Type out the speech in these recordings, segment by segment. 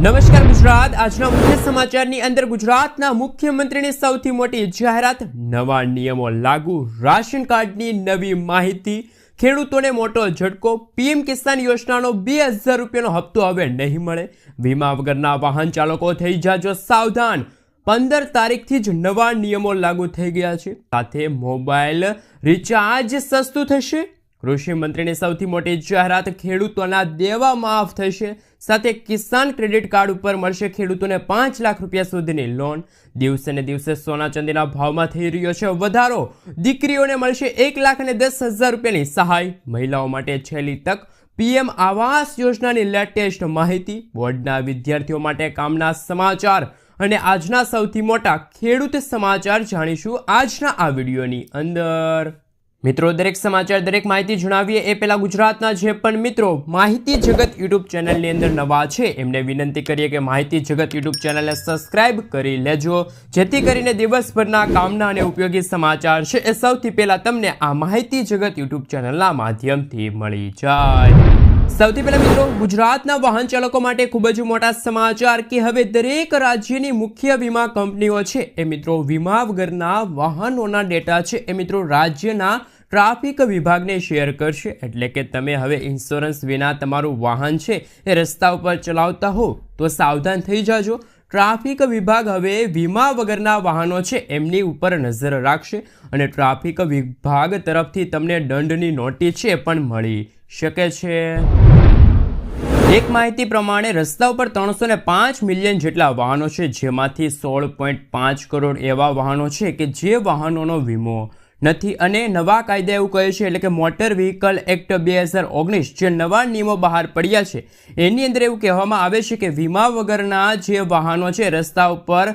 નમસ્કાર ગુજરાત. આજના મુખ્ય સમાચારની અંદર ગુજરાતના મુખ્યમંત્રીની સૌથી મોટી જાહેરાત, નવા નિયમો લાગુ, રાશન કાર્ડની નવી માહિતી, ખેડૂતોને મોટો ઝટકો, પીએમ કિસાન યોજનાનો બે હજાર રૂપિયાનો હપ્તો હવે નહીં મળે. વીમા વગરના વાહન ચાલકો થઈ જાજો સાવધાન. પંદર તારીખથી જ નવા નિયમો લાગુ થઈ ગયા છે. સાથે મોબાઈલ રિચાર્જ સસ્તું થશે. કૃષિ મંત્રીની સૌથી મોટી જાહેરાત, ખેડૂતોના દેવા માફ થશે. સાથે કિસાન ક્રેડિટ કાર્ડ ઉપર મળશે ખેડૂતોને પાંચ લાખ રૂપિયા સુધીની લોન. દિવસે ને દિવસે સોના ચાંદીના ભાવમાં થઈ રહ્યો છે વધારો. દીકરીઓને મળશે એક લાખ અને દસ હજાર રૂપિયાની સહાય. મહિલાઓ માટે છેલ્લી તક. પીએમ આવાસ યોજનાની લેટેસ્ટ માહિતી. બોર્ડના વિદ્યાર્થીઓ માટે કામના સમાચાર. અને આજના સૌથી મોટા ખેડૂત સમાચાર જાણીશું આજના આ વિડીયોની અંદર. મિત્રો, દરેક સમાચાર, દરેક માહિતી જણાવીએ એ પહેલાં ગુજરાતના જે પણ મિત્રો, માહિતી જગત યુટ્યુબ ચેનલની અંદર નવા છે, એમને વિનંતી કરીએ કે માહિતી જગત યુટ્યુબ ચેનલને સબસ્ક્રાઇબ કરી લેજો, જેથી કરીને દિવસભરના કામના અને ઉપયોગી સમાચાર છે એ સૌથી પહેલાં તમને આ માહિતી જગત યુટ્યુબ ચેનલના માધ્યમથી મળી જાય. સૌથી પહેલા મિત્રો, ગુજરાતના વાહન ચાલકો માટે ખૂબ જ મોટા સમાચાર કે હવે દરેક રાજ્યની મુખ્ય વીમા કંપનીઓ છે. એ મિત્રો, વીમા વગરના વાહનોના ડેટા છે. એ મિત્રો, રાજ્યના ટ્રાફિક વિભાગને શેર કરશે. એટલે કે તમે હવે ઇન્સ્યોરન્સ વિના તમારું વાહન છે, એ રસ્તા ઉપર ચલાવતા હો, તો સાવધાન થઈ જાજો. ટ્રાફિક વિભાગ હવે વીમા વગરના વાહનો છે, એમની ઉપર નજર રાખશે અને ટ્રાફિક વિભાગ તરફથી તમને દંડની નોટિસ છે પણ મળી શકે છે. એક માહિતી પ્રમાણે રસ્તા ઉપર ત્રણસો ને પાંચ મિલિયન જેટલા વાહનો છે, જેમાંથી સોળ પોઈન્ટ પાંચ કરોડ એવા વાહનો છે કે જે વાહનોનો વીમો નથી અને નવા કાયદા એવું કહે છે એટલે કે મોટર વ્હીકલ એક્ટ બે હજાર ઓગણીસ જે નવા નિયમો બહાર પડ્યા છે. એની અંદર એવું કહેવામાં આવે છે કે વીમા વગરના જે વાહનો છે, રસ્તા ઉપર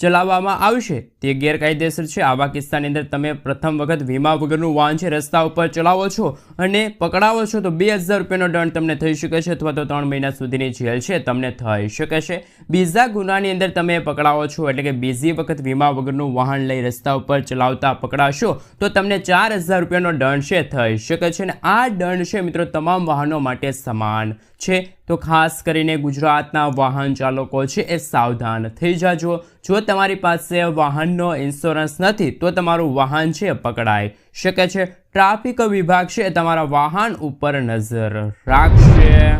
ચલાવવામાં આવશે. તે ગેરકાયદેસર છે. આવા કિસ્સાની અંદર તમે પ્રથમ વખત વીમા વગરનું વાહન છે, રસ્તા ઉપર ચલાવો છો અને પકડાવો છો, તો બે હજાર રૂપિયાનો દંડ તમને થઈ શકે છે અથવા તો ત્રણ મહિના સુધીની જેલ છે, તમને થઈ શકે છે. બીજા ગુનાની અંદર તમે પકડાવો છો, એટલે કે બીજી વખત વીમા વગરનું વાહન લઈ રસ્તા ઉપર ચલાવતા પકડાશો, તો તમને ચાર હજાર રૂપિયાનો દંડ છે, થઈ શકે છે. અને આ દંડ છે મિત્રો તમામ વાહનો માટે સમાન છે. તો ખાસ કરીને ગુજરાતના વાહન ચાલકો છે, એ સાવધાન થઈ જાજો. જો તમારી પાસે વાહનનો ઇન્સ્યોરન્સ નથી, તો તમારું વાહન છે પકડાઈ શકે છે. ટ્રાફિક વિભાગ છે તમારા વાહન ઉપર નજર રાખશે.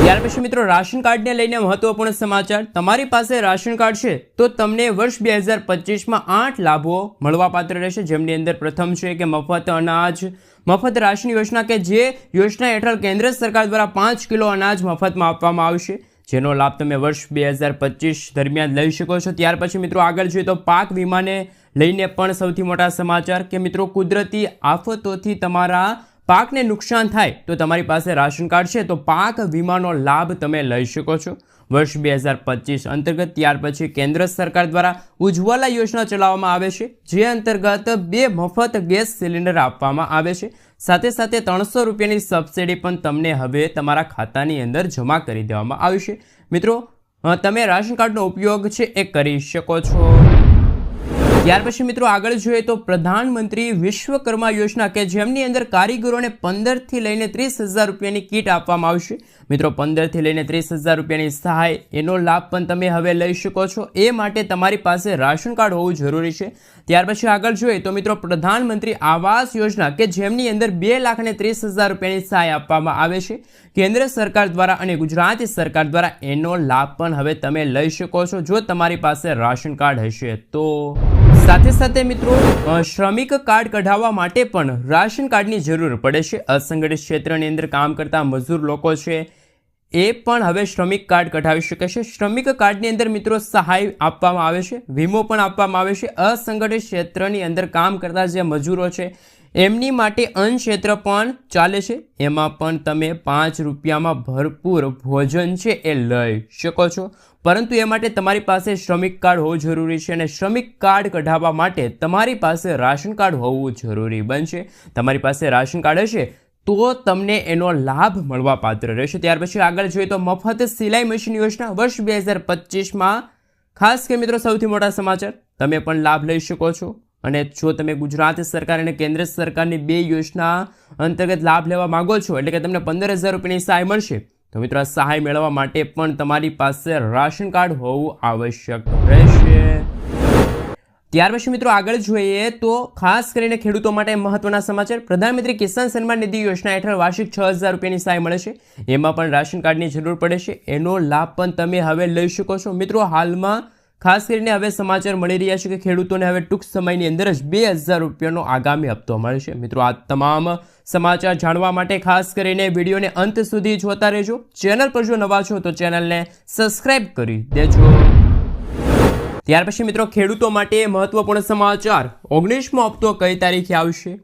ત્યાર પછી મિત્રો, રાશન કાર્ડને લઈને મહત્વપૂર્ણ સમાચાર. તમારી પાસે રાશન કાર્ડ છે, તો તમને વર્ષ બે હજાર પચીસમાં આઠ લાભો મળવાપાત્ર રહેશે. જેમની અંદર પ્રથમ છે કે મફત અનાજ, મફત રાશન યોજના કે જે યોજના હેઠળ કેન્દ્ર સરકાર દ્વારા પાંચ કિલો અનાજ મફતમાં આપવામાં આવશે. જેનો લાભ તમે વર્ષ બે હજાર પચીસ દરમિયાન લઈ શકો છો. ત્યાર પછી મિત્રો આગળ જોઈએ તો પાક વીમાને લઈને પણ સૌથી મોટા સમાચાર કે મિત્રો કુદરતી આફતોથી તમારા પાકને નુકસાન થાય તો તમારી પાસે રાશન કાર્ડ છે તો પાક વીમાનો લાભ તમે લઈ શકો છો વર્ષ બે હજાર પચીસ અંતર્ગત. ત્યાર પછી કેન્દ્ર સરકાર દ્વારા ઉજ્જવલા યોજના ચલાવવામાં આવે છે જે અંતર્ગત બે મફત ગેસ સિલિન્ડર આપવામાં આવે છે. સાથે સાથે ત્રણસો રૂપિયાની સબસિડી પણ તમને હવે તમારા ખાતાની અંદર જમા કરી દેવામાં આવશે. મિત્રો તમે રાશન કાર્ડનો ઉપયોગ છે એ કરી શકો છો. ત્યાર પછી મિત્રો આગળ જોઈએ તો પ્રધાનમંત્રી વિશ્વકર્મા યોજના કે જેમની અંદર કારીગરોને પંદરથી લઈને ત્રીસ હજાર રૂપિયાની કીટ આપવામાં આવશે. મિત્રો, પંદરથી લઈને ત્રીસ હજાર રૂપિયાની સહાય એનો લાભ પણ તમે હવે લઈ શકો છો. એ માટે તમારી પાસે રાશન કાર્ડ હોવું જરૂરી છે. ત્યાર પછી આગળ જોઈએ તો મિત્રો, પ્રધાનમંત્રી આવાસ યોજના કે જેમની અંદર બે લાખ અને ત્રીસ હજાર રૂપિયાની સહાય આપવામાં આવે છે. કેન્દ્ર સરકાર દ્વારા અને ગુજરાત સરકાર દ્વારા એનો લાભ પણ હવે તમે લઈ શકો છો જો તમારી પાસે રાશન કાર્ડ હશે તો. સાથે સાથે મિત્રો શ્રમિક કાર્ડ કઢાવવા માટે પણ રાશન કાર્ડની જરૂર પડે છે. અસંગઠિત ક્ષેત્રની અંદર કામ કરતા મજૂર લોકો છે એ પણ હવે શ્રમિક કાર્ડ કઢાવી શકે છે. શ્રમિક કાર્ડની અંદર મિત્રો સહાય આપવામાં આવે છે, વીમો પણ આપવામાં આવે છે. અસંગઠિત ક્ષેત્રની અંદર કામ કરતા જે મજૂરો છે, એમની માટે અન્ન ક્ષેત્ર પણ ચાલે છે. એમાં પણ તમે પાંચ રૂપિયામાં ભરપૂર ભોજન છે એ લઈ શકો છો. પરંતુ એ માટે તમારી પાસે શ્રમિક કાર્ડ હોવું જરૂરી છે અને શ્રમિક કાર્ડ કઢાવવા માટે તમારી પાસે રાશન કાર્ડ હોવું જરૂરી બનશે. તમારી પાસે રાશન કાર્ડ હશે તો તમને એનો લાભ મળવા પાત્ર રહેશે. ત્યાર પછી આગળ જોઈએ તો મફત સિલાઈ મશીન યોજના વર્ષ બે હજાર પચીસમાં. ખાસ કે મિત્રો સૌથી મોટા સમાચાર, તમે પણ લાભ લઈ શકો છો. અને જો તમે ગુજરાત સરકાર અને કેન્દ્ર સરકારની બે યોજના અંતર્ગત લાભ લેવા માંગો છો, એટલે કે તમને પંદર હજાર રૂપિયાની સહાય મળશે તો મિત્રો સહાય મેળવવા માટે પણ તમારી પાસે રાશન કાર્ડ હોવું આવશ્યક રહેશે. ત્યાર પછી મિત્રો, આગળ જોઈએ તો ખાસ કરીને ખેડૂતો માટે મહત્વના સમાચાર. પ્રધાનમંત્રી કિસાન સન્માન નિધિ યોજના હેઠળ વાર્ષિક છ હજાર રૂપિયાની સહાય મળે છે. એમાં પણ રાશન કાર્ડની જરૂર પડે છે. એનો લાભ પણ તમે હવે લઈ શકો છો. મિત્રો, હાલમાં ખાસ કરીને હવે સમાચાર મળી રહ્યા છે કે ખેડૂતોને હવે ટૂંક સમયની અંદર જ બે હજાર રૂપિયાનો આગામી હપ્તો મળશે મિત્રો, આ તમામ સમાચાર જાણવા માટે ખાસ કરીને વિડીયોને અંત સુધી જોતા રહેજો. ચેનલ પર જો નવા છો તો ચેનલને સબસ્ક્રાઇબ કરી દેજો. ત્યાર પછી મિત્રો, ખેડૂતો માટે મહત્વપૂર્ણ સમાચાર ઓગણીસમો હપ્તો કઈ તારીખે આવશે?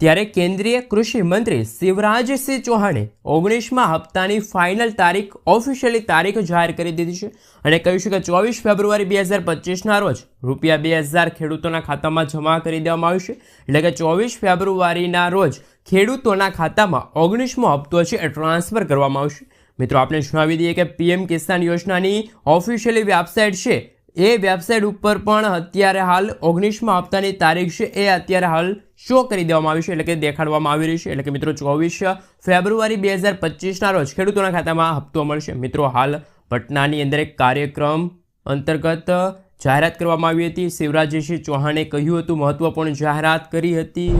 ત્યારે કેન્દ્રીય કૃષિ મંત્રી શિવરાજસિંહ ચૌહાણે ઓગણીસમાં હપ્તાની ફાઇનલ તારીખ ઓફિશિયલી તારીખ જાહેર કરી દીધી છે અને કહ્યું છે કે ચોવીસ ફેબ્રુઆરી બે હજાર પચીસના રોજ રૂપિયા બે હજાર ખેડૂતોના ખાતામાં જમા કરી દેવામાં આવશે એટલે કે ચોવીસ ફેબ્રુઆરીના રોજ ખેડૂતોના ખાતામાં ઓગણીસમો હપ્તો છે એ ટ્રાન્સફર કરવામાં આવશે. મિત્રો આપણે જણાવી દઈએ કે પીએમ કિસાન યોજનાની ઓફિશિયલી વેબસાઇટ છે એ વેબસાઇટ ઉપર પણ અત્યારે હાલ ઓગણીસમાં હપ્તાની તારીખ છે. એ અત્યારે હાલ શો કરી દેવામાં આવી છે, એટલે કે દેખાડવામાં આવી રહી છે. એટલે કે મિત્રો, ચોવીસ ફેબ્રુઆરી બે હજાર પચીસના રોજ ખેડૂતોના ખાતામાં હપ્તો મળશે. મિત્રો, હાલ પટનાની અંદર એક કાર્યક્રમ અંતર્ગત જાહેરાત કરવામાં આવી હતી. શિવરાજસિંહ ચૌહાણે કહ્યું હતું, મહત્વપૂર્ણ જાહેરાત કરી હતી.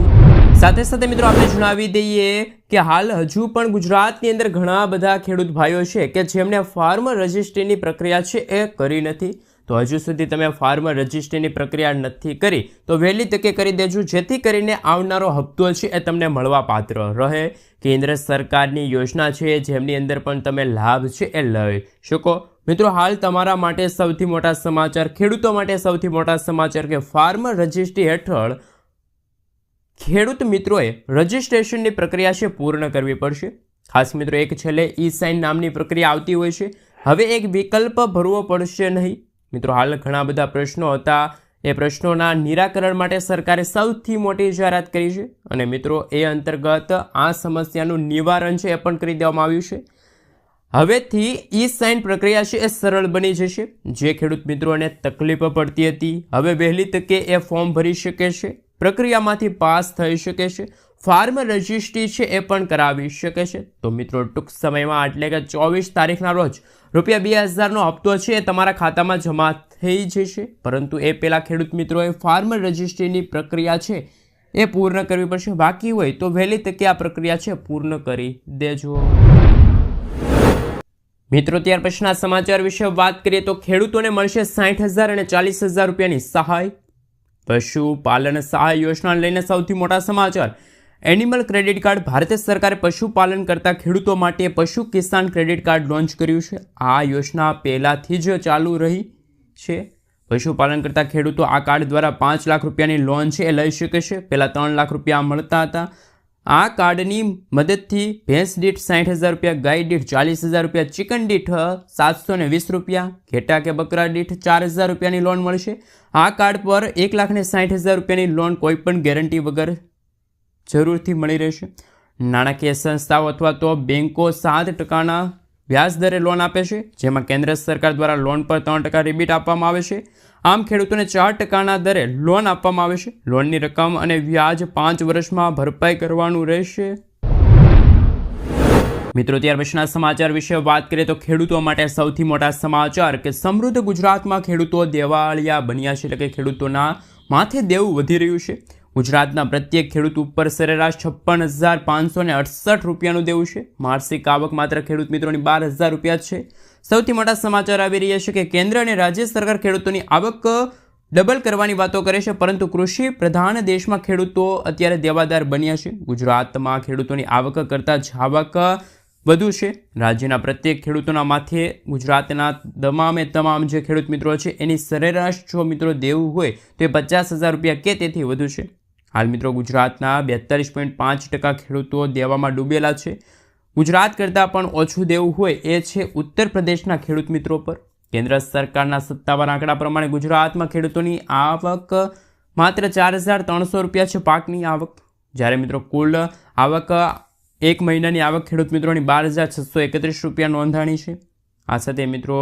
સાથે સાથે મિત્રો, આપણે જણાવી દઈએ કે હાલ હજુ પણ ગુજરાતની અંદર ઘણા બધા ખેડૂત ભાઈઓ છે કે જેમને ફાર્મ રજિસ્ટ્રીની પ્રક્રિયા છે એ કરી નથી. તો હજુ સુધી તમે ફાર્મર રજિસ્ટ્રીની પ્રક્રિયા નથી કરી, તો વહેલી તકે કરી દેજો, જેથી કરીને આવનારો હપ્તો છે એ તમને મળવાપાત્ર રહે. કેન્દ્ર સરકારની યોજના છે, જેમની અંદર પણ તમે લાભ છે એ લઈ શકો. મિત્રો, હાલ તમારા માટે સૌથી મોટા સમાચાર, ખેડૂતો માટે સૌથી મોટા સમાચાર કે ફાર્મર રજિસ્ટ્રી હેઠળ ખેડૂત મિત્રોએ રજિસ્ટ્રેશનની પ્રક્રિયા છે પૂર્ણ કરવી પડશે. ખાસ મિત્રો, એક છેલ્લે ઈ સાઇન નામની પ્રક્રિયા આવતી હોય છે. હવે એક વિકલ્પ ભરવો પડશે નહીં. મિત્રો, હાલ ઘણા બધા પ્રશ્નો હતા. એ પ્રશ્નોના નિરાકરણ માટે સરકારે સૌથી મોટી જાહેરાત કરી છે અને મિત્રો, એ અંતર્ગત આ સમસ્યાનું નિવારણ છે એ પણ કરી દેવામાં આવ્યું છે. હવેથી ઈ સાઇન પ્રક્રિયા છે એ સરળ બની જશે. જે ખેડૂત મિત્રોને તકલીફ પડતી હતી, હવે વહેલી તકે એ ફોર્મ ભરી શકે છે, પ્રક્રિયામાંથી પાસ થઈ શકે છે, ફાર્મ રજિસ્ટ્રી છે એ પણ કરાવી શકે છે. તો મિત્રો, ટૂંક સમયમાં એટલે કે ચોવીસ તારીખના રોજ રૂપિયા બે હજારનો હપ્તો છે, એ તમારા ખાતામાં જમા થઈ જશે. પરંતુ એ પહેલાં ખેડૂત મિત્રોએ ફાર્મર રજિસ્ટ્રીની પ્રક્રિયા છે, એ પૂર્ણ કરવી પડશે. બાકી હોય તો વહેલી તકે આ પ્રક્રિયા છે, પૂર્ણ કરી દેજો. મિત્રો, ત્યાર પછીના સમાચાર વિશે વાત કરીએ તો ખેડૂતોને મળશે સાઠ હજાર અને ચાલીસ હજાર રૂપિયાની સહાય. પશુપાલન સહાય યોજના લઈને સૌથી મોટા સમાચાર. એનિમલ ક્રેડિટ કાર્ડ ભારત સરકારે પશુપાલન કરતા ખેડૂતો માટે પશુ કિસાન ક્રેડિટ કાર્ડ લોન્ચ કર્યું છે. આ યોજના પહેલાંથી જ ચાલુ રહી છે. પશુપાલન કરતા ખેડૂતો આ કાર્ડ દ્વારા પાંચ લાખ રૂપિયાની લોન છે એ લઈ શકે છે. પહેલાં ત્રણ લાખ રૂપિયા મળતા હતા. આ કાર્ડની મદદથી ભેંસ દીઠ સાઠ હજાર રૂપિયા, ગાય દીઠ ચાલીસ હજાર રૂપિયા, ચિકન દીઠ સાતસો ને વીસ રૂપિયા, ઘેટા કે બકરા દીઠ ચાર હજાર રૂપિયાની લોન મળશે. આ કાર્ડ પર એક લાખને સાઠ હજાર રૂપિયાની લોન કોઈપણ ગેરંટી વગર જરૂરથી મળી રહેશે. નાણાકીય સંસ્થાઓ અથવા તો બેન્કો સાત ટકાના વ્યાજ દરે લોન આપે છે, જેમાં કેન્દ્ર સરકાર દ્વારા લોન પર ત્રણ ટકા રિબીટ આપવામાં આવે છે. આમ ખેડૂતોને ચાર ટકાના દરે લોન આપવામાં આવે છે. લોનની રકમ અને વ્યાજ પાંચ વર્ષમાં ભરપાઈ કરવાનું રહેશે. મિત્રો, ત્યાર પછીના સમાચાર વિશે વાત કરીએ તો ખેડૂતો માટે સૌથી મોટા સમાચાર કે સમૃદ્ધ ગુજરાતમાં ખેડૂતો દેવાળિયા બન્યા છે એટલે કે ખેડૂતોના માથે દેવું વધી રહ્યું છે. ગુજરાતના પ્રત્યેક ખેડૂત ઉપર સરેરાશ છપ્પન હજાર પાંચસો ને અડસઠ રૂપિયાનું દેવું છે. માસિક આવક માત્ર ખેડૂત મિત્રોની બાર હજાર રૂપિયા છે. સૌથી મોટા સમાચાર આવી રહ્યા છે કે કેન્દ્ર અને રાજ્ય સરકાર ખેડૂતોની આવક ડબલ કરવાની વાતો કરે છે, પરંતુ કૃષિ પ્રધાન દેશમાં ખેડૂતો અત્યારે દેવાદાર બન્યા છે. ગુજરાતમાં ખેડૂતોની આવક કરતાં જ આવક વધુ છે. રાજ્યના પ્રત્યેક ખેડૂતોના માથે ગુજરાતના તમામે તમામ જે ખેડૂત મિત્રો છે, એની સરેરાશ જો મિત્રો દેવું હોય તો એ પચાસ હજાર રૂપિયા કે તેથી વધુ છે. હાલ મિત્રો ગુજરાતના બેતાલીસ પોઈન્ટ પાંચ ટકા ખેડૂતો દેવામાં ડૂબેલા છે. ગુજરાત કરતાં પણ ઓછું દેવું હોય એ છે ઉત્તર પ્રદેશના ખેડૂત મિત્રો પર. કેન્દ્ર સરકારના સત્તાવાર આંકડા પ્રમાણે ગુજરાતમાં ખેડૂતોની આવક માત્ર ચાર હજાર ત્રણસો રૂપિયા છે પાકની આવક. જ્યારે મિત્રો કુલ આવક એક મહિનાની આવક ખેડૂત મિત્રોની બાર હજાર છસો એકત્રીસ રૂપિયા નોંધાણી છે. આ સાથે મિત્રો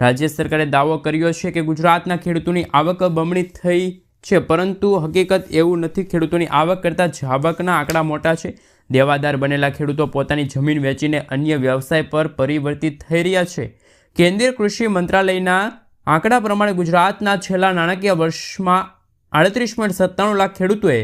રાજ્ય સરકારે દાવો કર્યો છે કે ગુજરાતના ખેડૂતોની આવક બમણી થઈ છે, પરંતુ હકીકત એવું નથી. ખેડૂતોની આવક કરતાં આવકના આંકડા મોટા છે. દેવાદાર બનેલા ખેડૂતો પોતાની જમીન વેચીને અન્ય વ્યવસાય પર પરિવર્તિત થઈ રહ્યા છે. કેન્દ્રીય કૃષિ મંત્રાલયના આંકડા પ્રમાણે ગુજરાતના છેલ્લા નાણાકીય વર્ષમાં આડત્રીસ પોઈન્ટ સત્તાણું લાખ ખેડૂતોએ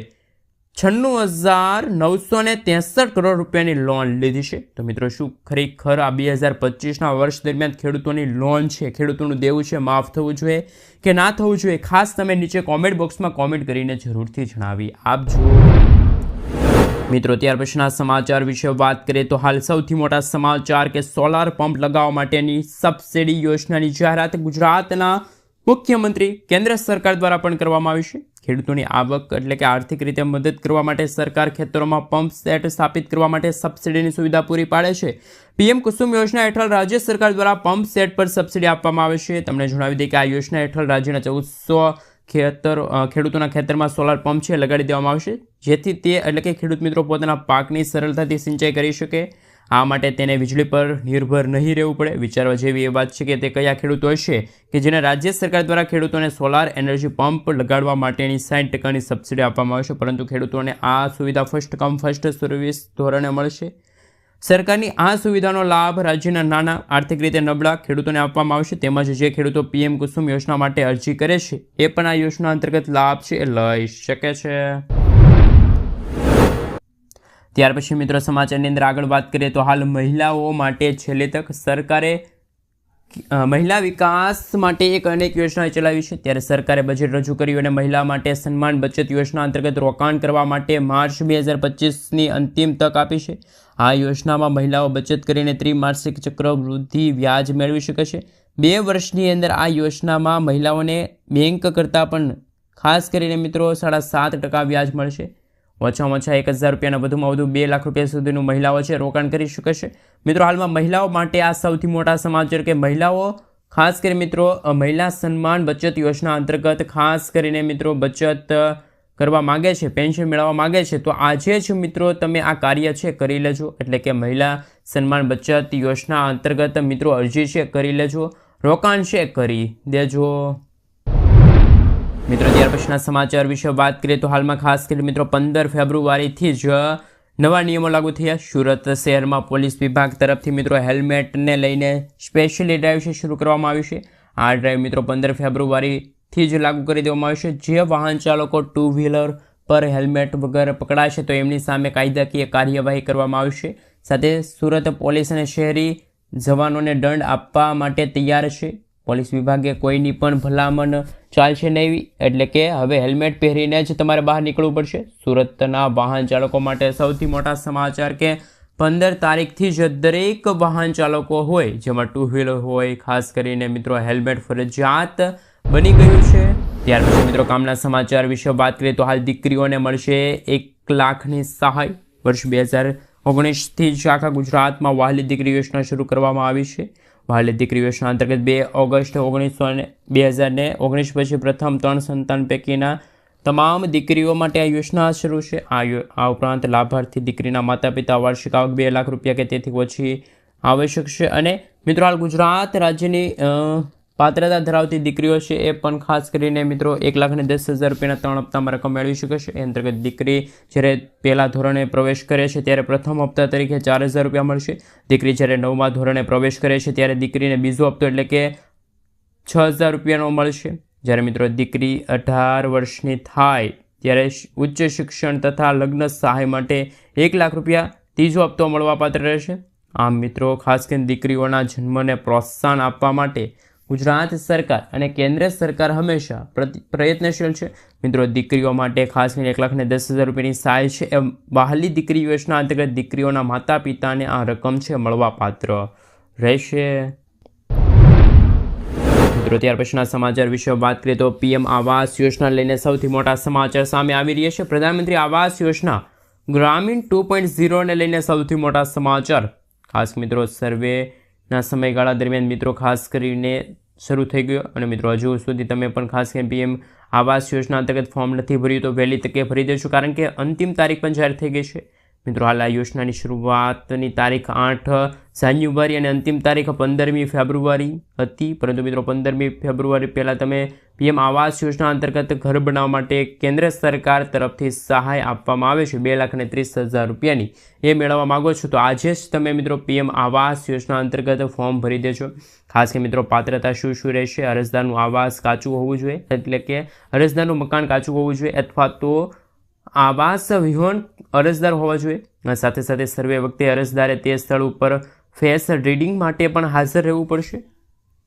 છન્નું હજાર નવસો ને ત્રેસઠ કરોડ રૂપિયાની લોન લીધી છે. તો મિત્રો, શું ખરેખર આ બે હજાર પચીસના વર્ષ દરમિયાન ખેડૂતોની લોન છે? ખેડૂતોનું દેવું છે, માફ થવું જોઈએ કે ના થવું જોઈએ? ખાસ તમે નીચે કોમેન્ટ બોક્સમાં કોમેન્ટ કરીને જરૂરથી જણાવી આપજો. મિત્રો, ત્યાર પછીના સમાચાર વિશે વાત કરીએ તો હાલ સૌથી મોટા સમાચાર કે સોલાર પંપ લગાવવા માટેની સબસિડી યોજનાની જાહેરાત ગુજરાતના મુખ્યમંત્રી, કેન્દ્ર સરકાર દ્વારા પણ કરવામાં આવી છે. ખેડૂતોની આવક એટલે કે આર્થિક રીતે મદદ કરવા માટે સરકાર ખેતરોમાં પંપ સેટ સ્થાપિત કરવા માટે સબસિડીની સુવિધા પૂરી પાડે છે. પીએમ કુસુમ યોજના હેઠળ રાજ્ય સરકાર દ્વારા પંપ સેટ પર સબસિડી આપવામાં આવે છે. તમને જણાવી દઈએ કે આ યોજના હેઠળ રાજ્યના ચૌદસો ખેતર ખેડૂતોના ખેતરમાં સોલાર પંપ છે લગાડી દેવામાં આવશે, જેથી તે એટલે કે ખેડૂત મિત્રો પોતાના પાકની સરળતાથી સિંચાઈ કરી શકે. આ માટે તેને વીજળી પર નિર્ભર નહીં રહેવું પડે. વિચારવા જેવી એ વાત છે કે તે કયા ખેડૂતો હશે કે જેને રાજ્ય સરકાર દ્વારા ખેડૂતોને સોલાર એનર્જી પંપ લગાડવા માટેની સાઠ ટકાની સબસિડી આપવામાં આવશે. પરંતુ ખેડૂતોને આ સુવિધા ફર્સ્ટ કમ ફર્સ્ટ સર્વિસ ધોરણે મળશે. સરકારની આ સુવિધાનો લાભ રાજ્યના નાના આર્થિક રીતે નબળા ખેડૂતોને આપવામાં આવશે. તેમજ જે ખેડૂતો પીએમ કુસુમ યોજના માટે અરજી કરે છે, એ પણ આ યોજના અંતર્ગત લાભ છે એ લઈ શકે છે. ત્યાર પછી મિત્રો સમાચારની અંદર આગળ વાત કરીએ તો હાલ મહિલાઓ માટે છેલ્લે તક સરકારે મહિલા વિકાસ માટે એક અનેક યોજના ચલાવી છે. ત્યારે સરકારે બજેટ રજૂ કર્યું અને મહિલા માટે સન્માન બચત યોજના અંતર્ગત રોકાણ કરવા માટે માર્ચ બે હજાર પચીસની અંતિમ તક આપી છે. આ યોજનામાં મહિલાઓ બચત કરીને ત્રિમાસિક ચક્રવૃદ્ધિ વ્યાજ મેળવી શકે છે. બે વર્ષની અંદર આ યોજનામાં મહિલાઓને બેંક કરતાં પણ ખાસ કરીને મિત્રો સાડા સાત ટકા વ્યાજ મળશે. ઓછામાં ઓછા એક હજાર રૂપિયાના વધુમાં વધુ બે લાખ રૂપિયા સુધીનું મહિલાઓ છે, રોકાણ કરી શકે છે. મિત્રો, હાલમાં મહિલાઓ માટે આ સૌથી મોટા સમાચાર કે મહિલાઓ, ખાસ કરી મિત્રો મહિલા સન્માન બચત યોજના અંતર્ગત ખાસ કરીને મિત્રો બચત કરવા માગે છે, પેન્શન મેળવવા માગે છે, તો આજે જ મિત્રો તમે આ કાર્ય છે, કરી લેજો. એટલે કે મહિલા સન્માન બચત યોજના અંતર્ગત મિત્રો અરજી છે, કરી લેજો. રોકાણ છે, કરી દેજો. મિત્રો, ત્યાર પછીના સમાચાર વિશે વાત કરીએ તો હાલમાં ખાસ કરીને મિત્રો, પંદર ફેબ્રુઆરીથી જ નવા નિયમો લાગુ થયા. સુરત શહેરમાં પોલીસ વિભાગ તરફથી મિત્રો, હેલ્મેટને લઈને સ્પેશિયલી ડ્રાઈવ છે શરૂ કરવામાં આવી છે. આ ડ્રાઈવ મિત્રો, પંદર ફેબ્રુઆરીથી જ લાગુ કરી દેવામાં આવ્યું છે. જે વાહન ચાલકો ટુ વ્હીલર પર હેલ્મેટ વગર પકડાશે તો એમની સામે કાયદાકીય કાર્યવાહી કરવામાં આવશે સાથે સુરત પોલીસ અને શહેરી જવાનોને દંડ આપવા માટે તૈયાર છે. પોલીસ વિભાગે કોઈની પણ ભલામણ ચાલશે નહીં, એટલે કે હવે હેલ્મેટ પહેરીને જ તમારે બહાર નીકળવું પડશે. સુરતના વાહન ચાલકો માટે સૌથી મોટા સમાચાર કે પંદર તારીખથી જ દરેક વાહન ચાલકો હોય, જેમાં ટુ વ્હીલર હોય, ખાસ કરીને મિત્રો હેલ્મેટ ફરજિયાત બની ગયું છે. ત્યાર પછી મિત્રો કામના સમાચાર વિશે વાત કરીએ તો હાલ દીકરીઓને મળશે એક લાખની સહાય. વર્ષ બે હજાર ઓગણીસથી જ આખા ગુજરાતમાં વહાલી દીકરી યોજના શરૂ કરવામાં આવી છે. વહાલી દીકરી યોજના અંતર્ગત બે ઓગસ્ટ ઓગણીસો ને બે હજાર ને ઓગણીસ પછી પ્રથમ ત્રણ સંતાન પૈકીના તમામ દીકરીઓ માટે આ યોજના શરૂ છે. આ આ ઉપરાંત લાભાર્થી દીકરીના માતા પિતા વાર્ષિક આવક બે લાખ રૂપિયા કે તેથી ઓછી આવશ્યક છે. અને મિત્રો, હાલ ગુજરાત રાજ્યની પાત્રતા ધરાવતી દીકરીઓ છે એ પણ ખાસ કરીને મિત્રો એક લાખ દસ હજાર રૂપિયાના ત્રણ હપ્તામાં રકમ મેળવી શકે છે. એ અંતર્ગત દીકરી જ્યારે પહેલા ધોરણે પ્રવેશ કરે છે ત્યારે પ્રથમ હપ્તા તરીકે ચાર હજાર રૂપિયા મળશે. દીકરી જ્યારે નવમા ધોરણે પ્રવેશ કરે છે ત્યારે દીકરીને બીજો હપ્તો એટલે કે છ હજાર રૂપિયાનો મળશે. જ્યારે મિત્રો દીકરી અઢાર વર્ષની થાય ત્યારે ઉચ્ચ શિક્ષણ તથા લગ્ન સહાય માટે એક લાખ રૂપિયા ત્રીજો હપ્તો મળવાપાત્ર રહેશે. આમ મિત્રો ખાસ કરીને દીકરીઓના જન્મને પ્રોત્સાહન આપવા માટે ગુજરાત સરકાર અને કેન્દ્ર સરકાર હંમેશા પ્રયત્નશીલ છે. મિત્રો, દીકરીઓ માટે ખાસ કરીને એક લાખ ને દસ હજાર રૂપિયાની સહાય છે. એમ બહારલી દીકરી યોજના અંતર્ગત દીકરીઓના માતા પિતાને આ રકમ છે મળવાપાત્ર રહેશે. મિત્રો, ત્યાર પછીના સમાચાર વિશે વાત કરીએ તો પીએમ આવાસ યોજના લઈને સૌથી મોટા સમાચાર સામે આવી રહ્યા છે. પ્રધાનમંત્રી આવાસ યોજના ગ્રામીણ ટુ પોઈન્ટ ઝીરોને લઈને સૌથી મોટા સમાચાર. ખાસ મિત્રો, સર્વેના સમયગાળા દરમિયાન મિત્રો, ખાસ કરીને શરૂ થઈ ગયો. અને મિત્રો, હજુ સુધી તમે પણ ખાસ કરીને પીએમ આવાસ યોજના અંતર્ગત ફોર્મ નથી ભર્યું તો વહેલી તકે ભરી દેજો કારણ કે અંતિમ તારીખ પણ જાહેર થઈ ગઈ છે. મિત્રો, હાલ આ યોજનાની શરૂઆતની તારીખ આઠ જાન્યુઆરી અને અંતિમ તારીખ પંદરમી ફેબ્રુઆરી હતી. પરંતુ મિત્રો, પંદરમી ફેબ્રુઆરી પહેલાં તમે પીએમ આવાસ યોજના અંતર્ગત ઘર બનાવવા માટે કેન્દ્ર સરકાર તરફથી સહાય આપવામાં આવે છે. બે લાખ અને ત્રીસ હજાર રૂપિયાની એ મેળવવા માગો છો તો આજે જ તમે મિત્રો પીએમ આવાસ યોજના અંતર્ગત ફોર્મ ભરી દેજો. ખાસ કે મિત્રો પાત્રતા શું શું રહેશે? અરજદારનું આવાસ કાચું હોવું જોઈએ? એટલે કે અરજદારનું મકાન કાચું હોવું જોઈએ અથવા તો આવાસ વિહોણ અરજદાર હોવા જોઈએ? સાથે સાથે સર્વે વખતે અરજદારે તે સ્થળ ઉપર ફેસ રીડિંગ માટે પણ હાજર રહેવું પડશે?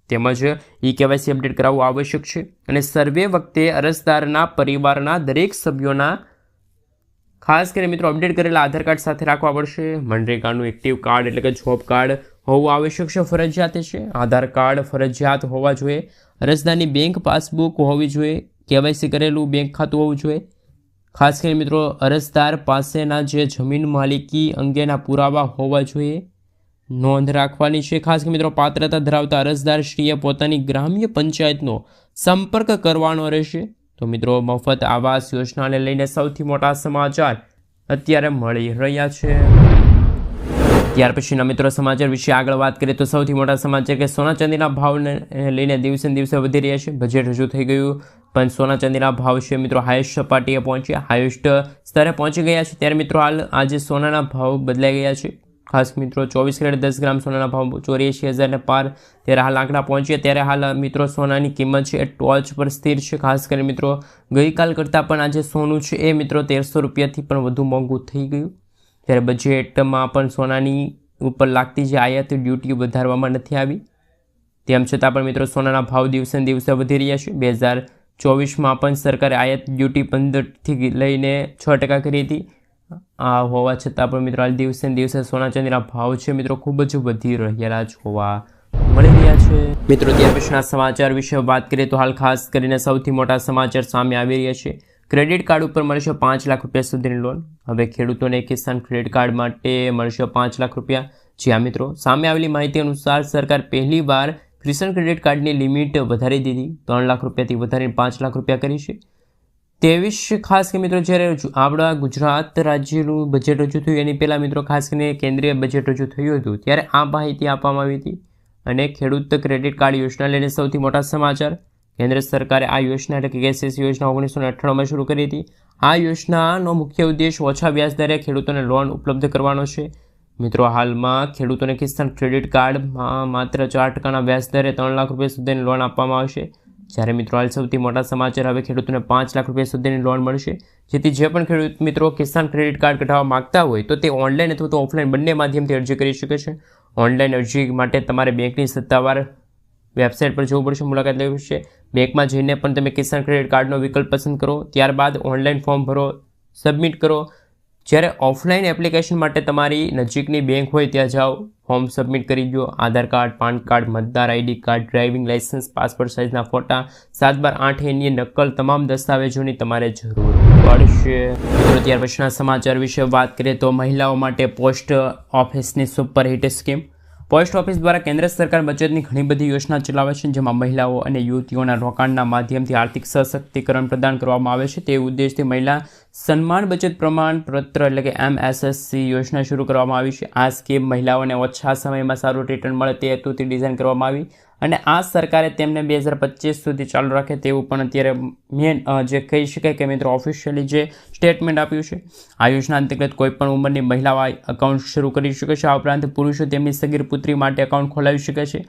તેમજ ઈ કેવાયસી અપડેટ કરાવવું આવશ્યક છે. અને સર્વે વખતે અરજદારના પરિવારના દરેક સભ્યોના ખાસ કરીને મિત્રો અપડેટ કરેલા આધાર કાર્ડ સાથે રાખવા પડશે. મનરેગાનું એક્ટિવ કાર્ડ એટલે કે જોબ કાર્ડ હોવું આવશ્યક છે, ફરજિયાત છે. આધાર કાર્ડ ફરજિયાત હોવા જોઈએ. અરજદારની બેંક પાસબુક હોવી જોઈએ. કેવાયસી કરેલું બેંક ખાતું હોવું જોઈએ. ખાસ કરીને મિત્રો અરજદાર પાસેના જે જમીન માલિકી અંગેના પુરાવા હોવા જોઈએ. નોંધ રાખવાની છે. ખાસ કે મિત્રો પાત્રતા ધરાવતા અરજદારશ્રીએ પોતાની ગ્રામ્ય પંચાયતનો સંપર્ક કરવાનો રહેશે. તો મિત્રો મફત આવાસ યોજનાને લઈને સૌથી મોટા સમાચાર અત્યારે મળી રહ્યા છે. ત્યાર પછીના મિત્રો સમાચાર વિશે આગળ વાત કરીએ તો સૌથી મોટા સમાચાર કે સોના ચાંદીના ભાવને લઈને દિવસે દિવસે વધી રહ્યા છે. બજેટ રજૂ થઈ ગયું, પણ સોના ચાંદીના ભાવ છે મિત્રો હાઈએસ્ટ સપાટીએ પહોંચ્યા. હાઈએસ્ટ સ્તરે પહોંચી ગયા છે. ત્યારે મિત્રો હાલ આજે સોનાના ભાવ બદલાઈ ગયા છે. ખાસ મિત્રો, ચોવીસ કેરેટ દસ ગ્રામ સોનાના ભાવ ચોર્યાસી હજારને પાર. ત્યારે હાલ આંકડા પહોંચ્યા, ત્યારે હાલ મિત્રો, સોનાની કિંમત છે એ ટોચ પર સ્થિર છે. ખાસ કરીને મિત્રો, ગઈકાલ કરતાં પણ આજે સોનું છે એ મિત્રો તેરસો રૂપિયાથી પણ વધુ મોંઘું થઈ ગયું. ત્યારે બજેટમાં પણ સોનાની ઉપર લાગતી જે આયાત ડ્યુટી વધારવામાં નથી આવી. તેમ છતાં પણ મિત્રો, સોનાના ભાવ દિવસે દિવસે વધી રહ્યા છે. બે હજાર ચોવીસમાં પણ સરકારે આયાત ડ્યુટી પંદરથી લઈને છ ટકા કરી હતી. હોવા છતાં પણ મિત્રો, હાલ દિવસે દિવસે સોના ચાંદીના ભાવ છે મિત્રો ખૂબ જ વધી રહેલા જોવા મળી રહ્યા છે. મિત્રો પછીના સમાચાર વિશે વાત કરીએ તો હાલ ખાસ કરીને સૌથી મોટા સમાચાર સામે આવી રહ્યા છે. ક્રેડિટ કાર્ડ ઉપર મળશે પાંચ લાખ રૂપિયા સુધીની લોન. હવે ખેડૂતોને કિસાન ક્રેડિટ કાર્ડ માટે મળશે પાંચ લાખ રૂપિયા. જી હા મિત્રો, સામે આવેલી માહિતી અનુસાર સરકાર પહેલીવાર કિસાન ક્રેડિટ કાર્ડની લિમિટ વધારી દીધી. ત્રણ લાખ રૂપિયાથી વધારીને પાંચ લાખ રૂપિયા કરી છે. ત્રેવીસ ખાસ કે મિત્રો જ્યારે આપણા ગુજરાત રાજ્યનું બજેટ રજૂ થયું, એની પહેલાં મિત્રો ખાસ કરીને કેન્દ્રીય બજેટ રજૂ થયું હતું, ત્યારે આ માહિતી આપવામાં આવી હતી. અને ખેડૂત ક્રેડિટ કાર્ડ યોજના લઈને સૌથી મોટા સમાચાર. કેન્દ્ર સરકારે આ યોજના એટલે કે કેસીસી યોજના ઓગણીસો અઠ્ઠાણુંમાં શરૂ કરી હતી. આ યોજનાનો મુખ્ય ઉદ્દેશ ઓછા વ્યાજ દરે ખેડૂતોને લોન ઉપલબ્ધ કરવાનો છે. મિત્રો, હાલમાં ખેડૂતોને કિસાન ક્રેડિટ કાર્ડમાં માત્ર ચાર ટકાના વ્યાજ દરે ત્રણ લાખ રૂપિયા સુધીની લોન આપવામાં આવશે. જ્યારે મિત્રો હાલ સૌથી મોટા સમાચાર હવે ખેડૂતોને પાંચ લાખ રૂપિયા સુધીની લોન મળશે. જેથી જે પણ ખેડૂત મિત્રો કિસાન ક્રેડિટ કાર્ડ કઢાવવા માગતા હોય તો તે ઓનલાઈન અથવા તો ઓફલાઈન બંને માધ્યમથી અરજી કરી શકે છે. ઓનલાઈન અરજી માટે તમારે બેંકની સત્તાવાર વેબસાઇટ પર જવું પડશે, મુલાકાત લેવી પડશે. બેંકમાં જઈને પણ તમે કિસાન ક્રેડિટ કાર્ડનો વિકલ્પ પસંદ કરો. ત્યારબાદ ઓનલાઈન ફોર્મ ભરો સબમિટ કરો. જ્યારે ઓફલાઈન એપ્લિકેશન માટે તમારી નજીકની બેંક હોય ત્યાં જાઓ, ફોર્મ સબમિટ કરી દો, આધાર કાર્ડ, પાન કાર્ડ, મતદાર ID card, driving licence, passport સાઇઝના ફોટા, સાત બાર આઠ એની નકલ, તમામ દસ્તાવેજોની તમારે જરૂર પડશે. મિત્રો, ત્યાર પછીના સમાચાર વિશે વાત કરીએ તો મહિલાઓ માટે પોસ્ટ ઓફિસની સુપરહિટ સ્કીમ પોસ્ટ ઓફિસ દ્વારા કેન્દ્ર સરકાર બચતની ઘણી બધી યોજના ચલાવે છે, જેમાં મહિલાઓ અને યુવતીઓના રોકાણના માધ્યમથી આર્થિક સશક્તિકરણ પ્રદાન કરવામાં આવે છે. તે ઉદ્દેશથી મહિલા સન્માન બચત પ્રમાણપત્ર એટલે કે એમએસએસસી યોજના શરૂ કરવામાં આવી છે. આ સ્કીમ મહિલાઓને ઓછા સમયમાં સારું રિટર્ન મળે તે હેતુથી ડિઝાઇન કરવામાં આવી. અને આ સરકારે તેમને બે હજાર પચીસ સુધી ચાલુ રાખે તેવું પણ અત્યારે મેન જે કહી શકાય કે મિત્રો ઓફિશિયલી જે સ્ટેટમેન્ટ આપ્યું છે, આ યોજના અંતર્ગત કોઈપણ ઉંમરની મહિલાઓ અકાઉન્ટ શરૂ કરી શકે છે. આ ઉપરાંત પુરુષો તેમની સગીર પુત્રી માટે એકાઉન્ટ ખોલાવી શકે છે.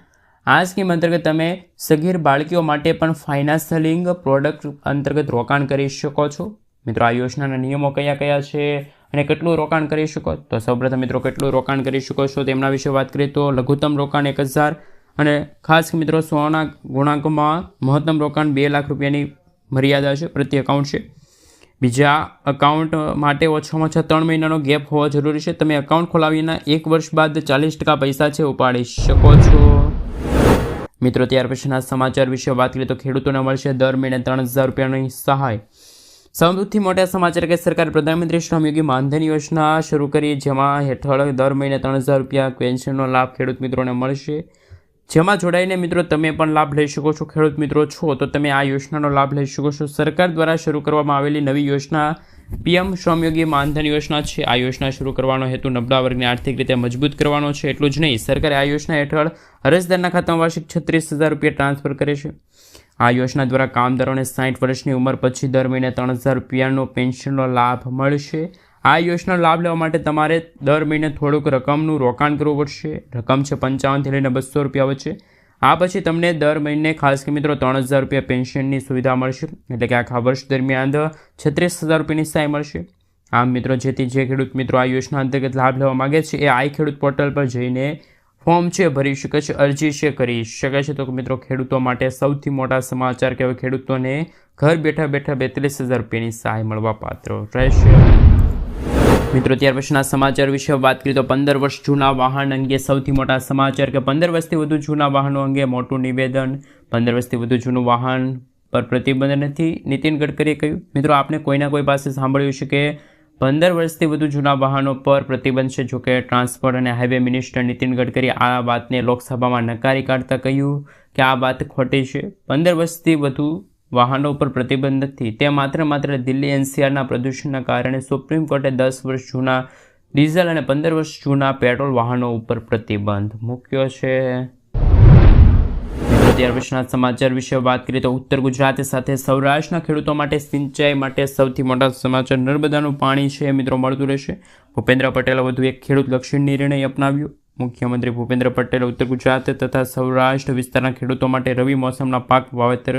આ સ્કીમ અંતર્ગત તમે સગીર બાળકીઓ માટે પણ ફાઇનાન્સલિંગ પ્રોડક્ટ અંતર્ગત રોકાણ કરી શકો છો. મિત્રો, આ યોજનાના નિયમો કયા કયા છે અને કેટલું રોકાણ કરી શકો? તો સૌપ્રથમ મિત્રો, કેટલું રોકાણ કરી શકો છો તેમના વિશે વાત કરીએ તો લઘુત્તમ રોકાણ એક હજાર અને ખાસ મિત્રો, સોના ગુણાંકમાં મહત્તમ રોકાણ બે લાખ રૂપિયાની મર્યાદા છે પ્રતિ એકાઉન્ટ છે. બીજા અકાઉન્ટ માટે ઓછામાં ઓછા ત્રણ મહિનાનો ગેપ હોવો જરૂરી છે. તમે એકાઉન્ટ ખોલાવીને એક વર્ષ બાદ ચાલીસ ટકા પૈસા છે ઉપાડી શકો છો. મિત્રો, ત્યાર પછીના સમાચાર વિશે વાત કરીએ તો ખેડૂતોને મળશે દર મહિને ત્રણ હજાર રૂપિયાની સહાય. સૌથી મોટા સમાચાર કે સરકાર પ્રધાનમંત્રી શ્રમયોગી માનધન યોજના શરૂ કરી, જેમાં હેઠળ દર મહિને ત્રણ હજાર રૂપિયા પેન્શનનો લાભ ખેડૂત મિત્રોને મળશે. જેમાં જોડાઈને મિત્રો તમે પણ લાભ લઈ શકો છો. ખેડૂત મિત્રો છો તો તમે આ યોજનાનો લાભ લઈ શકો છો. સરકાર દ્વારા શરૂ કરવામાં આવેલી નવી યોજના પીએમ શ્રમયોગી માનધન યોજના છે. આ યોજના શરૂ કરવાનો હેતુ નબળા વર્ગને આર્થિક રીતે મજબૂત કરવાનો છે. એટલું જ નહીં, સરકારે આ યોજના હેઠળ અરજદારના ખાતામાં વાર્ષિક છત્રીસ હજાર રૂપિયા ટ્રાન્સફર કરે છે. આ યોજના દ્વારા કામદારોને સાઠ વર્ષની ઉંમર પછી દર મહિને ત્રણ હજાર રૂપિયાનો પેન્શનનો લાભ મળશે. આ યોજનાનો લાભ લેવા માટે તમારે દર મહિને થોડુંક રકમનું રોકાણ કરવું પડશે. રકમ છે પંચાવનથી લઈને બસો રૂપિયા વચ્ચે. આ પછી તમને દર મહિને, ખાસ કે મિત્રો, ત્રણ હજાર રૂપિયા પેન્શનની સુવિધા મળશે. એટલે કે આખા વર્ષ દરમિયાન છત્રીસ હજાર રૂપિયાની સહાય મળશે. આમ મિત્રો, જેથી જે ખેડૂત મિત્રો આ યોજના અંતર્ગત લાભ લેવા માગે છે, એ આઈ ખેડૂત પોર્ટલ પર જઈને ફોર્મ છે, ભરી શકે છે, અરજી છે, કરી શકે છે. તો મિત્રો, ખેડૂતો માટે સૌથી મોટા સમાચાર કે હવે ખેડૂતોને ઘર બેઠા બેઠા બેતાલીસ હજાર રૂપિયાની સહાય મળવા પાત્ર રહેશે. મિત્રો, ત્યાર પછીના સમાચાર વિશે વાત કરીએ તો પંદર વર્ષ જૂના વાહન અંગે સૌથી મોટા સમાચાર કે પંદર વર્ષથી વધુ જૂના વાહનો અંગે મોટું નિવેદન. પંદર વર્ષથી વધુ જૂનું વાહન પર પ્રતિબંધ નથી. નીતિન ગડકરીએ કહ્યું, મિત્રો આપણે કોઈના કોઈ પાસે સાંભળ્યું છે કે પંદર વર્ષથી વધુ જૂના વાહનો પર પ્રતિબંધ છે? જોકે ટ્રાન્સપોર્ટ અને હાઈવે મિનિસ્ટર નીતિન ગડકરી આ વાતને લોકસભામાં નકારી કાઢતા કહ્યું કે આ વાત ખોટી છે. પંદર વર્ષથી વધુ વાહનો ઉપર પ્રતિબંધ નથી. તે માત્ર માત્ર દિલ્હી એનસીઆરના પ્રદૂષણના કારણે સુપ્રીમ કોર્ટે દસ વર્ષ જૂના ડીઝલ અને પંદર વર્ષ જૂના પેટ્રોલ વાહનો ઉપર પ્રતિબંધ મૂક્યો છે. ત્યાર પછીના સમાચાર વિશે વાત કરીએ તો ઉત્તર ગુજરાત સાથે સૌરાષ્ટ્રના ખેડૂતો માટે સિંચાઈ માટે સૌથી મોટા સમાચાર નર્મદાનું પાણી છે. મિત્રો, મળતું રહેશે. ભૂપેન્દ્ર પટેલે વધુ એક ખેડૂત લક્ષી નિર્ણય અપનાવ્યો. મુખ્યમંત્રી ભૂપેન્દ્ર પટેલે ઉત્તર ગુજરાત તથા સૌરાષ્ટ્ર વિસ્તારના ખેડૂતો માટે રવિ મોસમના પાક વાવેતર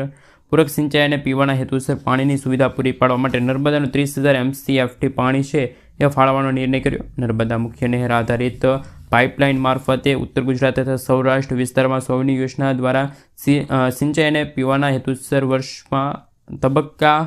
પૂરક સિંચાઈ અને પીવાના હેતુસર પાણીની સુવિધા પૂરી પાડવા માટે નર્મદાનું ત્રીસ હજાર એમસીએફટી પાણી છે, એ ફાળવવાનો નિર્ણય કર્યો. નર્મદા મુખ્ય નહેર આધારિત પાઇપલાઇન મારફતે ઉત્તર ગુજરાત તથા સૌરાષ્ટ્ર વિસ્તારમાં સૌની યોજના દ્વારા સિંચાઈ અને પીવાના હેતુસર વર્ષમાં તબક્કા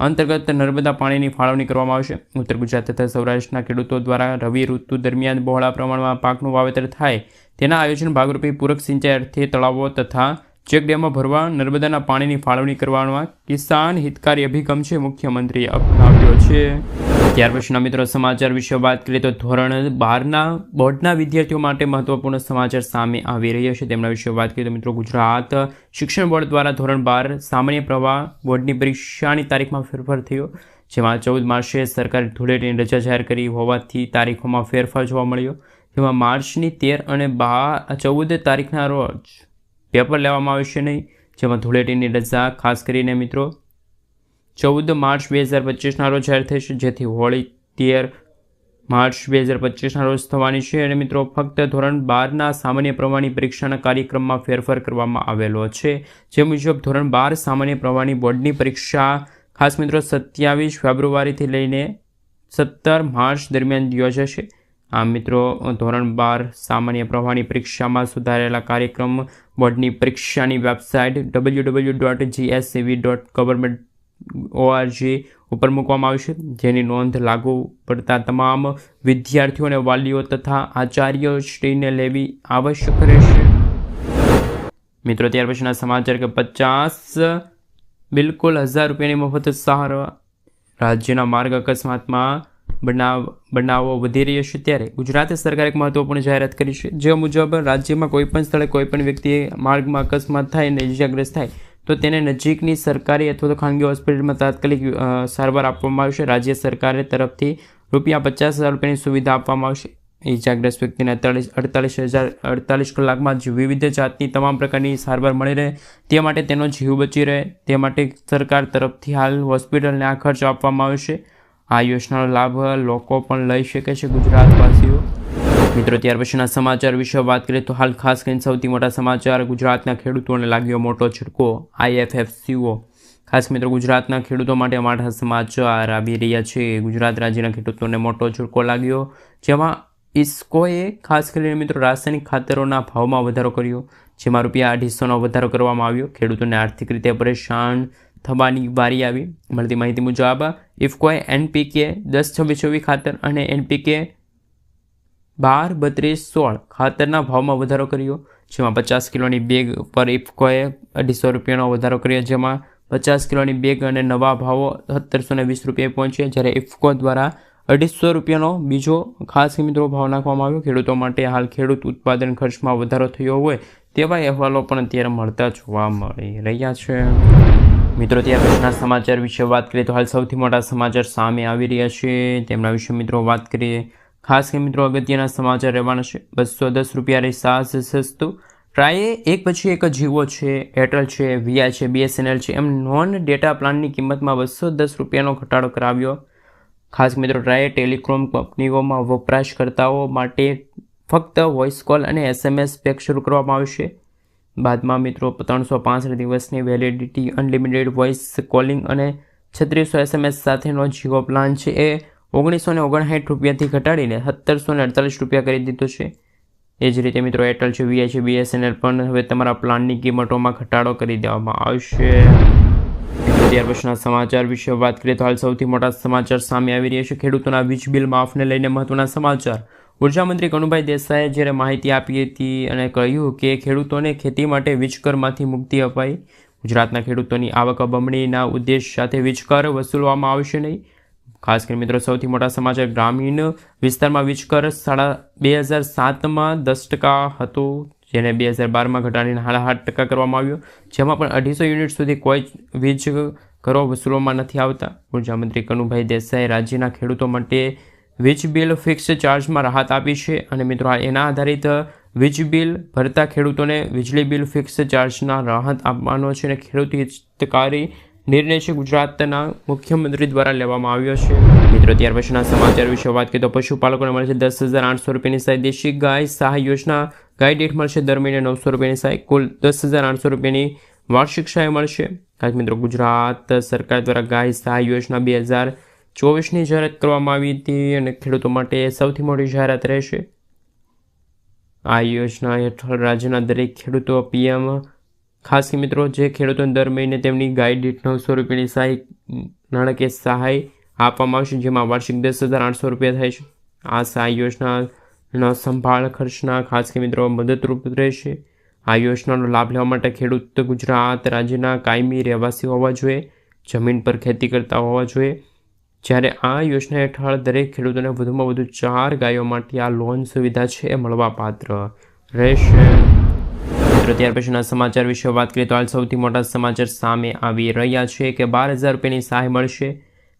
અંતર્ગત નર્મદા પાણીની ફાળવણી કરવામાં આવશે. ઉત્તર ગુજરાત તથા સૌરાષ્ટ્રના ખેડૂતો દ્વારા રવિ ઋતુ દરમિયાન બહોળા પ્રમાણમાં પાકનું વાવેતર થાય. તેના આયોજન ભાગરૂપે પૂરક સિંચાઈ અર્થે તળાવો તથા ચેકડેમમાં ભરવા નર્મદાના પાણીની ફાળવણી કરવાનો કિસાન હિતકારી અભિગમ છે, મુખ્યમંત્રીએ અપનાવ્યો છે. ત્યાર પછીના મિત્રો સમાચાર વિશે વાત કરીએ તો ધોરણ બારના બોર્ડના વિદ્યાર્થીઓ માટે મહત્વપૂર્ણ સમાચાર સામે આવી રહ્યા છે. તેમના વિશે વાત કરીએ તો મિત્રો ગુજરાત શિક્ષણ બોર્ડ દ્વારા ધોરણ બાર સામાન્ય પ્રવાહ બોર્ડની પરીક્ષાની તારીખમાં ફેરફાર થયો, જેમાં ચૌદ માર્ચે સરકારે ધૂળેટીની રજા જાહેર કરી હોવાથી તારીખોમાં ફેરફાર જોવા મળ્યો. જેમાં માર્ચની તેર અને બાર, ચૌદ તારીખના રોજ પેપર લેવામાં આવશે નહીં, જેમાં ધૂળેટીની રજા, ખાસ કરીને મિત્રો, ચૌદ માર્ચ બે હજાર પચીસના રોજ જાહેર થશે જેથી હોળી તેર માર્ચ બે હજાર પચીસના રોજ થવાની છે અને મિત્રો, ફક્ત ધોરણ બારના સામાન્ય પ્રવાહની પરીક્ષાના કાર્યક્રમમાં ફેરફાર કરવામાં આવેલો છે. જે મુજબ, ધોરણ બાર સામાન્ય પ્રવાહની બોર્ડની પરીક્ષા, ખાસ મિત્રો, સત્યાવીસ ફેબ્રુઆરીથી લઈને સત્તર માર્ચ દરમિયાન યોજાશે. મિત્રો, ધોરણ બાર સામાન્ય પ્રવાહની પરીક્ષામાં સુધારેલા કાર્યક્રમ બોર્ડની પરીક્ષાની website W W dot GSCV dot government ORG ઉપર મૂકવામાં આવશે જેની નોંધ લાગુ પડતા તમામ વિદ્યાર્થીઓ અને વાલીઓ તથા આચાર્યશ્રીને લેવી આવશ્યક રહેશે. મિત્રો, ત્યાર પછીના સમાચાર કે પચાસ બિલકુલ હજાર રૂપિયાની મફત સહારો રાજ્યના માર્ગ અકસ્માતમાં બનાવ, બનાવો વધી રહ્યો છે ત્યારે ગુજરાત સરકારે એક મહત્વપૂર્ણ જાહેરાત કરી છે. જે મુજબ રાજ્યમાં કોઈપણ સ્થળે કોઈપણ વ્યક્તિએ માર્ગમાં અકસ્માત થાય અને ઇજાગ્રસ્ત થાય, તો તેને નજીકની સરકારી અથવા તો ખાનગી હોસ્પિટલમાં તાત્કાલિક સારવાર આપવામાં આવશે. રાજ્ય સરકારે તરફથી રૂપિયા પચાસ હજાર રૂપિયાની સુવિધા આપવામાં આવશે. ઇજાગ્રસ્ત વ્યક્તિને અડતાલીસ અડતાલીસ હજાર, અડતાલીસ કલાકમાં વિવિધ જાતની તમામ પ્રકારની સારવાર મળી રહે. તે માટે તેનો જીવ બચી રહે. તે માટે સરકાર તરફથી હાલ હોસ્પિટલને આ ખર્ચ આપવામાં આવશે. આ યોજનાનો લાભ લોકો પણ લઈ શકે છે ગુજરાતવાસીઓ. મિત્રો, ત્યાર પછીના સમાચાર વિશે વાત કરીએ તો હાલ ખાસ કરીને સૌથી મોટા સમાચાર ગુજરાતના ખેડૂતોને લાગ્યો મોટો છટકો આઈએફએફસીઓ. ખાસ મિત્રો, ગુજરાતના ખેડૂતો માટે માઠા સમાચાર આવી રહ્યા છે. ગુજરાત રાજ્યના ખેડૂતોને મોટો છૂટકો લાગ્યો, જેમાં ઇસ્કોએ ખાસ કરીને મિત્રો રાસાયણિક ખાતરોના ભાવમાં વધારો કર્યો, જેમાં રૂપિયા અઢીસોનો વધારો કરવામાં આવ્યો. ખેડૂતોને આર્થિક રીતે પરેશાન થવાની વારી આવી. મળતી માહિતી મુજબ ઇફકોએ એનપીકે દસ છવ્વીસ છવ્વીસ ખાતર અને એનપીકે બાર બત્રીસ સોળ ખાતરના ભાવમાં વધારો કર્યો, જેમાં પચાસ કિલોની બેગ પર ઇફકોએ અઢીસો રૂપિયાનો વધારો કર્યો, જેમાં પચાસ કિલોની બેગ અને નવા ભાવો સત્તરસો ને વીસ રૂપિયા પહોંચ્યા. જ્યારે ઇફકો દ્વારા અઢીસો રૂપિયાનો બીજો ખાસ મિત્રો ભાવ નાખવામાં આવ્યો. ખેડૂતો માટે હાલ ખેડૂત ઉત્પાદન ખર્ચમાં વધારો થયો હોય તેવા અહેવાલો પણ અત્યારે મળતા જોવા મળી રહ્યા છે. મિત્રો ત્યાં પછીના સમાચાર વિશે વાત કરીએ તો હાલ સૌથી મોટા સમાચાર સામે આવી રહ્યા છે. તેમના વિશે મિત્રો વાત કરીએ. ખાસ કે મિત્રો, અગત્યના સમાચાર રહેવાના છે. બસો દસ રૂપિયા સાહસ સાસ સસ્તું. ટ્રાયે એક પછી એક જીવો છે. એરટેલ છે, વીઆઈ છે, બીએસએનએલ છે. એમ નોન ડેટા પ્લાનની કિંમતમાં બસો દસ રૂપિયાનો ઘટાડો કરાવ્યો. ખાસ મિત્રો, ટ્રાયે ટેલિકોમ કંપનીઓમાં વપરાશકર્તાઓ માટે ફક્ત વોઇસ કોલ અને એસએમએસ પેક શરૂ કરવામાં આવશે. બાદમાં મિત્રો ત્રણસો પાંસઠ દિવસની વેલિડિટી અનલિમિટેડ વોઇસ કોલિંગ અને છત્રીસો એસએમએસ સાથેનો જીઓ પ્લાન છે. એ ઓગણીસો ને ઓગણસાઠ રૂપિયાથી ઘટાડીને સત્તરસો ને અડતાલીસ રૂપિયા કરી દીધો છે. એ જ રીતે મિત્રો એરટેલ છે વીઆઈ છે બીએસએનએલ પણ હવે તમારા પ્લાનની કિંમતોમાં ઘટાડો કરી દેવામાં આવશે. ત્યાર પછીના સમાચાર વિશે વાત કરીએ તો હાલ સૌથી મોટા સમાચાર સામે આવી રહ્યા છે. ખેડૂતોના વીજ બિલ માફને લઈને મહત્વના સમાચાર. ઊર્જા મંત્રી કનુભાઈ દેસાઈએ જ્યારે માહિતી આપી હતી અને કહ્યું કે ખેડૂતોને ખેતી માટે વીજકરમાંથી મુક્તિ અપાઈ, ગુજરાતના ખેડૂતોની આવક બમણીના ઉદ્દેશ સાથે વીજકર વસૂલવામાં આવશે નહીં. ખાસ કરી મિત્રો, સૌથી મોટા સમાચાર, ગ્રામીણ વિસ્તારમાં વીજકર સાડા બે હજાર સાતમાં દસ ટકા હતો, જેને બે હજાર બારમાં ઘટાડીને સાડા આઠ ટકા કરવામાં આવ્યો, જેમાં પણ અઢીસો યુનિટ સુધી કોઈ વીજ કરો વસૂલવામાં નથી આવતા. ઉર્જામંત્રી કનુભાઈ દેસાઈએ રાજ્યના ખેડૂતો માટે વીજ બિલ ફિક્સ ચાર્જમાં રાહત આપી છે અને મિત્રો એના આધારિત વીજ બિલ ભરતા ખેડૂતોને વીજળી બિલ ફિક્સ ચાર્જના રાહત આપવાનો છે અને ખેડૂત હિતકારી નિર્ણય છે ગુજરાતના મુખ્યમંત્રી દ્વારા લેવામાં આવ્યો છે. મિત્રો, ત્યાર પછીના સમાચાર વિશે વાત કરીએ તો પશુપાલકોને મળશે દસ હજાર આઠસો રૂપિયાની સહાય. દેશી ગાય સહાય યોજના ગાય દીઠ મળશે દર મહિને નવસો રૂપિયાની સહાય. કુલ દસ હજાર આઠસો રૂપિયાની વાર્ષિક સહાય મળશે. મિત્રો, ગુજરાત સરકાર દ્વારા ગાય સહાય યોજના બે હજાર ચોવીસની જાહેરાત કરવામાં આવી હતી અને ખેડૂતો માટે સૌથી મોટી જાહેરાત રહેશે. આ યોજના હેઠળ રાજ્યના દરેક ખેડૂતો, પીએમ ખાસ મિત્રો, જે ખેડૂતો દર મહિને તેમની ગાય દીઠ નવસો રૂપિયાની સહાય, નાણાકીય સહાય આપવામાં આવશે, જેમાં વાર્ષિક દસ હજાર આઠસો રૂપિયા થાય છે. આ સહાય યોજનાનો સંભાળ ખર્ચના ખાસ મિત્રો મદદરૂપ રહેશે. આ યોજનાનો લાભ લેવા માટે ખેડૂત ગુજરાત રાજ્યના કાયમી રહેવાસી હોવા જોઈએ, જમીન પર ખેતી કરતા હોવા જોઈએ જ્યારે આ યોજના હેઠળ દરેક ખેડૂતોને વધુમાં વધુ ચાર ગાયો માટે આ લોન સુવિધા છે એ મળવાપાત્ર રહેશે. ત્યાર પછીના સમાચાર વિશે વાત કરીએ તો હાલ સૌથી મોટા સમાચાર સામે આવી રહ્યા છે કે બાર હજાર રૂપિયાની સહાય મળશે.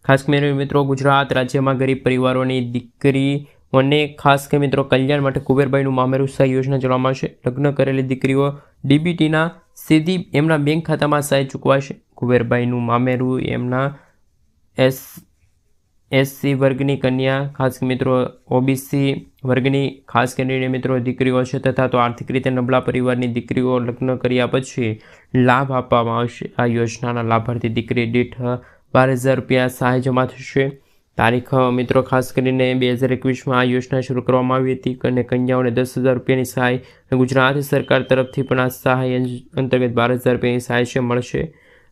ખાસ કરીને મિત્રો, ગુજરાત રાજ્યમાં ગરીબ પરિવારોની દીકરી અને ખાસ કે મિત્રો કલ્યાણ માટે કુબેરભાઈનું મામેરું સહાય યોજના ચલાવવામાં આવશે લગ્ન કરેલી દીકરીઓ ડીબીટીના સીધી એમના બેંક ખાતામાં સહાય ચૂકવાશે. કુબેરભાઈનું મામેરું એમના એસ એસસી વર્ગની કન્યા, ખાસ મિત્રો ઓબીસી વર્ગની ખાસ કરીને મિત્રો દીકરીઓ છે તથા તો આર્થિક રીતે નબળા પરિવારની દીકરીઓ લગ્ન કર્યા પછી લાભ આપવામાં આવશે. આ યોજનાના લાભાર્થી દીકરી દીઠ બાર હજાર રૂપિયા સહાય જમા થશે. તારીખ, મિત્રો, ખાસ કરીને બે હજાર એકવીસમાં આ યોજના શરૂ કરવામાં આવી હતી અને કન્યાઓને દસ હજાર રૂપિયાની સહાય ગુજરાત સરકાર તરફથી પણ આ સહાય અંતર્ગત બાર હજાર રૂપિયાની સહાય છે, મળશે.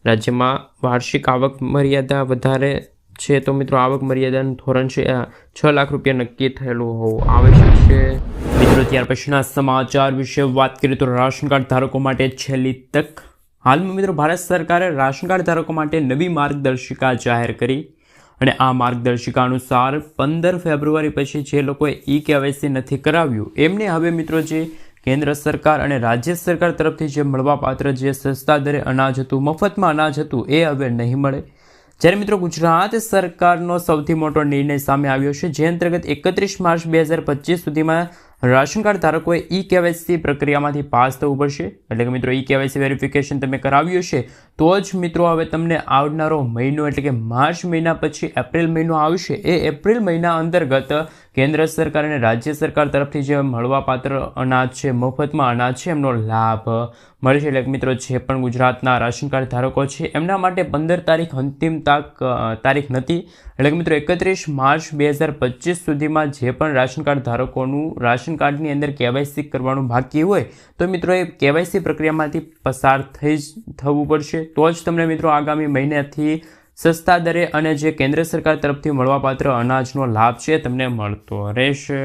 રાજ્યમાં વાર્ષિક આવક મર્યાદા વધારે છે તો મિત્રો, આવક મર્યાદાનું ધોરણ છે છ લાખ રૂપિયા નક્કી થયેલું હોવું આવશ્યક છે. મિત્રો, ત્યાર પછીના સમાચાર વિશે વાત કરીએ તો રાશન કાર્ડ ધારકો માટે છેલ્લી તક. હાલમાં મિત્રો, ભારત સરકારે રાશન કાર્ડ ધારકો માટે નવી માર્ગદર્શિકા જાહેર કરી અને આ માર્ગદર્શિકા અનુસાર પંદર ફેબ્રુઆરી પછી જે લોકોએ ઈ કેવાયસી નથી કરાવ્યું, એમને હવે મિત્રો જે કેન્દ્ર સરકાર અને રાજ્ય સરકાર તરફથી જે મળવાપાત્ર જે સસ્તા દરે અનાજ હતું, મફતમાં અનાજ હતું, એ હવે નહીં મળે. જ્યારે મિત્રો ગુજરાત સરકારનો સૌથી મોટો નિર્ણય સામે આવ્યો છે, જે અંતર્ગત એકત્રીસ માર્ચ બે હજાર પચીસ સુધીમાં રાશન કાર્ડ ધારકોએ ઈ કેવાયસી પ્રક્રિયામાંથી પાસ થવું પડશે. એટલે કે મિત્રો ઈ કેવાયસી વેરિફિકેશન તમે કરાવ્યું છે તો જ મિત્રો હવે તમને આવનારો મહિનો, એટલે કે માર્ચ મહિના પછી એપ્રિલ મહિનો આવશે. એ એપ્રિલ મહિના અંતર્ગત કેન્દ્ર સરકાર અને રાજ્ય સરકાર તરફથી જે મળવાપાત્ર અનાજ છે, મફતમાં અનાજ છે, એમનો લાભ મળશે એટલે કે મિત્રો, જે પણ ગુજરાતના રાશન કાર્ડ ધારકો છે, એમના માટે પંદર તારીખ અંતિમ તાક તારીખ નથી. એટલે કે મિત્રો, એકત્રીસ માર્ચ બે હજાર પચીસ સુધીમાં જે પણ રાશન કાર્ડ ધારકોનું રાશન કાર્ડની અંદર કેવાયસી કરવાનું બાકી હોય, તો મિત્રો, એ કેવાયસી પ્રક્રિયામાંથી પસાર થઈ જ, થવું પડશે. તો જ તમને મિત્રો, આગામી મહિનાથી સસ્તા દરે અને જે કેન્દ્ર સરકાર તરફથી મળવાપાત્ર અનાજનો લાભ છે તમને મળતો રહેશે.